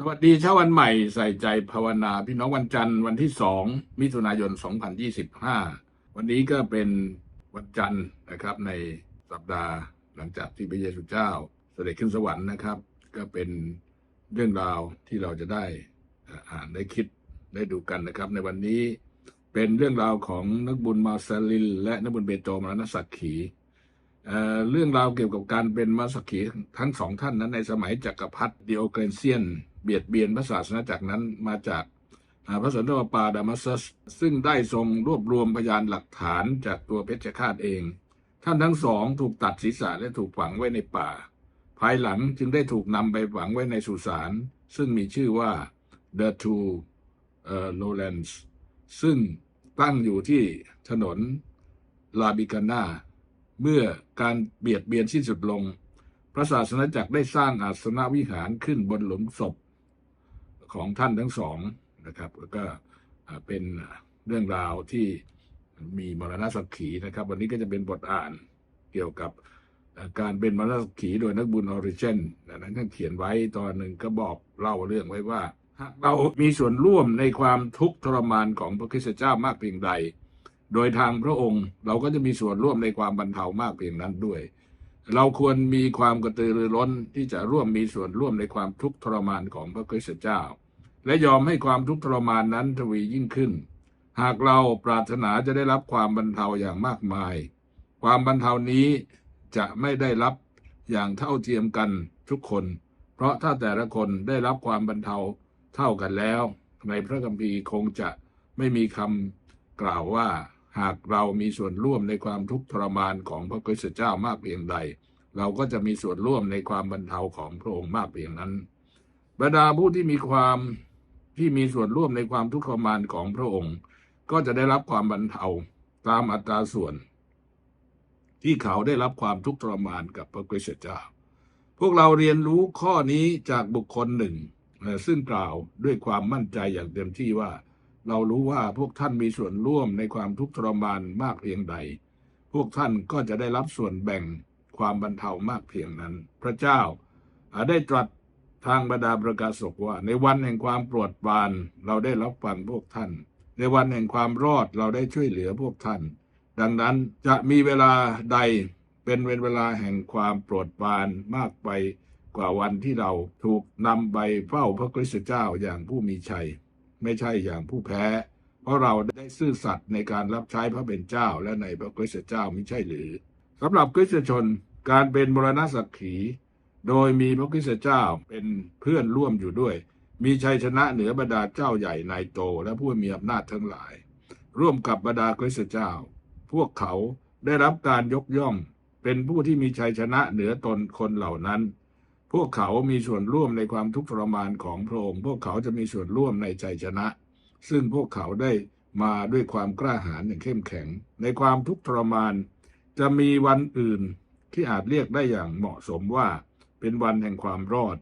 สวัสดีเช้าวันใหม่ใส่ใจภาวนา พี่น้องวันจันทร์วันที่สองมิถุนายน 2025 วันนี้ก็เป็นวันจันทร์นะครับ ในสัปดาห์หลังจากที่พระเยซูเจ้าเสด็จขึ้นสวรรค์นะครับ ก็เป็นเรื่องราวที่เราจะได้อ่านได้คิดได้ดูกันนะครับ ในวันนี้เป็นเรื่องราวของนักบุญมาซาลิน และนักบุญเบโตมรณสักขีเรื่องราวเกี่ยวกับการเป็นมัสกีทั้งสองท่านนั้นในสมัยจักรพรรดิดิโอเกรนเซียน เบียดเบียนพระศาสนาจักรนั้นมาจากพระสันตะปาดามัสซัสซึ่งได้ทรงรวบรวมพยานหลักฐานจากตัวเพชฌฆาตเอง ท่านทั้งสองถูกตัดศีรษะและถูกฝังไว้ในป่า ภายหลังจึงได้ถูกนำไปฝังไว้ในสุสานซึ่งมีชื่อว่า The Two เอ่อ Lowlands ซึ่งตั้งอยู่ที่ถนนลาบิกาน่าเมื่อการเบียดเบียนสิ้นสุดลง พระศาสนาจักรได้สร้างอาสนวิหารขึ้นบนหลุมศพ ของท่านทั้งสองนะครับแล้วก็เป็นเรื่องราวที่มีมรณะสักขีนะครับ วันนี้ก็จะเป็นบทอ่านเกี่ยวกับการเป็นมรณะสักขีโดยนักบุญออริเจนนั้นท่านเขียนไว้ตอนหนึ่งก็บอกเล่าเรื่องไว้ว่าหากเรามีส่วนร่วมในความทุกข์ทรมานของพระคริสตเจ้ามากเพียงใด โดยทางพระองค์เราก็จะมีส่วนร่วมในความบรรเทามากเพียงนั้นด้วย เราควรมีความกระตือรือร้นที่จะร่วมมีส่วนร่วมในความทุกข์ทรมานของพระคริสตเจ้า และยอมให้ความทุกข์ทรมานนั้นทวียิ่งขึ้น หากเราปรารถนาจะได้รับความบรรเทาอย่างมากมาย ความบรรเทานี้จะไม่ได้รับอย่างเท่าเทียมกันทุกคน เพราะถ้าแต่ละคนได้รับความบรรเทาเท่ากันแล้ว ในพระคัมภีร์คงจะไม่มีคำกล่าวว่าหากเรามีส่วนร่วมในความทุกข์ทรมานของพระคริสตเจ้ามากเพียงใด เราก็จะมีส่วนร่วมในความบรรเทาของพระองค์มากเพียงนั้น บรรดาผู้ที่มีความที่มีส่วนร่วมในความทุกข์ทรมานของพระองค์ ก็จะได้รับความบรรเทาตามอัตราส่วน ที่เขาได้รับความทุกข์ทรมานกับพระคริสตเจ้า พวกเราเรียนรู้ข้อนี้จากบุคคลหนึ่ง ซึ่งกล่าวด้วยความมั่นใจอย่างเต็มที่ว่า เรารู้ว่าพวกท่านมีส่วนร่วมในความทุกข์ทรมานมากเพียงใด พวกท่านก็จะได้รับส่วนแบ่ง ความบรรเทามากเพียงนั้น พระเจ้าได้ตรัสทางบรรดาประกาศกว่า ในวันแห่งความโปรดปรานเราได้รับฟังพวกท่าน ในวันแห่งความรอดเราได้ช่วยเหลือพวกท่าน ดังนั้นจะมีเวลาใดเป็นเวลาแห่งความโปรดปรานมากไปกว่าวันที่เราถูกนำไปเฝ้าพระคริสต์เจ้าอย่างผู้มีชัย ไม่ใช่อย่างผู้แพ้ เพราะเราได้ซื่อสัตย์ในการรับใช้พระเป็นเจ้าและในพระคริสตเจ้าไม่ใช่หรือสำหรับคริสตชน การเป็นมรณสักขี โดยมีพระคริสตเจ้าเป็นเพื่อนร่วมอยู่ด้วย มีชัยชนะเหนือบรรดาเจ้าใหญ่นายโตและผู้มีอำนาจทั้งหลาย ร่วมกับบรรดาคริสตเจ้า พวกเขาได้รับการยกย่อง เป็นผู้ที่มีชัยชนะเหนือตนคนเหล่านั้น พวกเขามีส่วนร่วมในความทุกข์ทรมานของพระองค์ พวกเขาจะมีส่วนร่วมในชัยชนะ ซึ่งพวกเขาได้มาด้วยความกล้าหาญอย่างเข้มแข็ง ในความทุกข์ทรมาน จะมีวันอื่น ที่อาจเรียกได้อย่างเหมาะสมว่า เป็นวันแห่งความรอด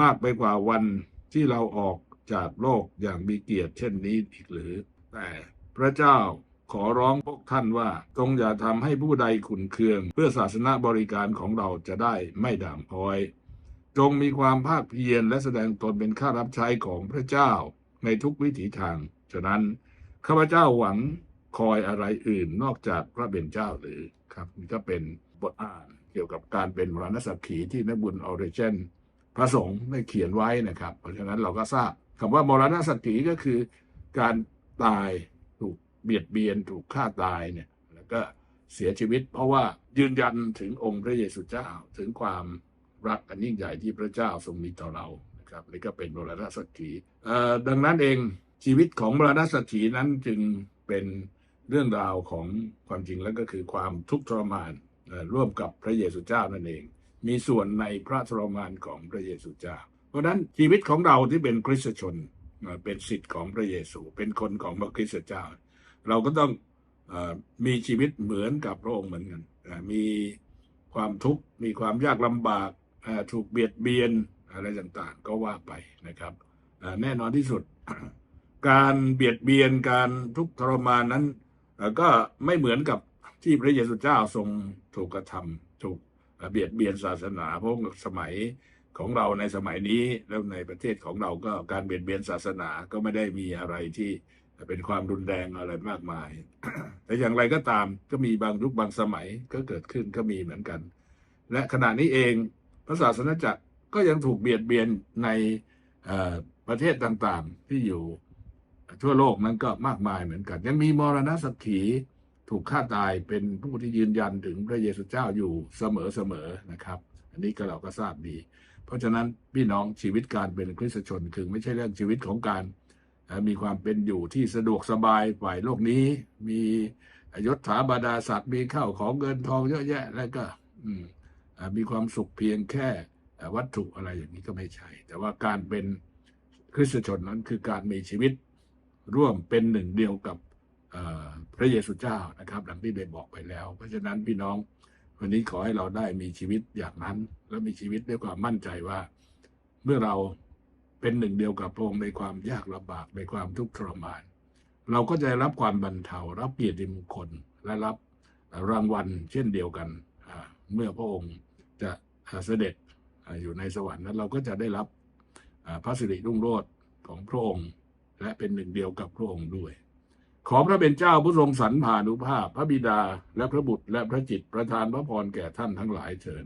มากไปกว่าวันที่เราออกจากโลกอย่างมีเกียรติเช่นนี้อีกหรือ แต่พระเจ้าขอร้องพวกท่านว่าจงอย่าทำให้ผู้ใดขุนเคือง เพื่อศาสนาบริการของเราจะได้ไม่ด่างพร้อย จงมีความภาคเพียรและแสดงตนเป็นข้ารับใช้ของพระเจ้าในทุกวิถีทาง ฉะนั้นข้าพเจ้าหวังคอยอะไรอื่นนอกจากพระเป็นเจ้าหรือครับนี่ก็เป็น บทอ่านเกี่ยวกับการเป็นมรณสักขีที่นักบุญออริเจนพระสงฆ์ได้เขียนไว้นะครับ เพราะฉะนั้นเราก็ทราบคำว่ามรณสักขีก็คือ การตายถูกเบียดเบียนถูกฆ่าตายเนี่ยแล้วก็เสียชีวิต เพราะว่ายืนยันถึงองค์พระเยซูเจ้าถึงความรักอันยิ่งใหญ่ที่พระเจ้าทรงมีต่อเรานะครับนี่ก็เป็นมรณสักขีดังนั้นเองชีวิตของมรณสักขีนั้นจึงเป็นเรื่องราวของความจริงแล้วก็คือความทุกข์ทรมาน ร่วมกับพระเยซูเจ้านั่นเอง มีส่วนในพระทรมานของพระเยซูเจ้า เพราะนั้นชีวิตของเราที่เป็นคริสตชนเป็นสิทธิ์ของพระเยซู เป็นคนของพระคริสตเจ้า เราก็ต้องมีชีวิตเหมือนกับพระองค์เหมือนกันมีความทุกข์มีความยากลำบากถูกเบียดเบียนอะไรต่างๆ ก็ว่าไปนะครับแน่นอนที่สุด การเบียดเบียนการทุกข์ทรมานนั้นก็ไม่เหมือนกับ ที่พระเยซูเจ้าทรงถูกกระทำถูกเบียดเบียนศาสนาเพราะสมัยของเราในสมัยนี้แล้วในประเทศของเราก็การเบียดเบียนศาสนาก็ไม่ได้มีอะไรที่เป็นความรุนแรงอะไรมากมาย แต่อย่างไรก็ตามก็มีบางยุคบางสมัยก็เกิดขึ้นก็มีเหมือนกัน และขณะนี้เองพระศาสนาจักรก็ยังถูกเบียดเบียนในประเทศต่างๆที่อยู่ทั่วโลกนั้นก็มากมายเหมือนกัน ยังมีมรณะสักขี ถูกฆ่าตายเป็นผู้ที่ยืนยันถึงพระเยซูเจ้าอยู่เสมอๆนะครับ อันนี้ก็เราก็ทราบดี เพราะฉะนั้นพี่น้องชีวิตการเป็นคริสตชนคือไม่ใช่เรื่องชีวิตของการมีความเป็นอยู่ที่สะดวกสบายฝ่ายโลกนี้ มียศถาบรรดาศักดิ์มีข้าวของเงินทองเยอะแยะ แล้วก็มีความสุขเพียงแค่วัตถุอะไรอย่างนี้ก็ไม่ใช่ แต่ว่าการเป็นคริสตชนนั้นคือการมีชีวิตร่วมเป็นหนึ่งเดียวกับ พระเยซูเจ้านะครับ ดังที่ได้บอกไปแล้ว เพราะฉะนั้นพี่น้องวันนี้ขอให้เราได้มีชีวิตอย่างนั้น และมีชีวิตด้วยความมั่นใจว่า เมื่อเราเป็นหนึ่งเดียวกับพระองค์ในความยากลำบากในความทุกข์ทรมาน เราก็จะรับความบรรเทารับเกียรติมงคลและรับรางวัลเช่นเดียวกัน เมื่อพระองค์จะเสด็จอยู่ในสวรรค์นั้นเราก็จะได้รับพระสิริรุ่งโรจน์ของพระองค์ และเป็นหนึ่งเดียวกับพระองค์ด้วย ขอพระเป็นเจ้าผู้ทรงสรรพานุภาพ พระบิดาและพระบุตรและพระจิตประทานพระพรแก่ท่านทั้งหลายเถิด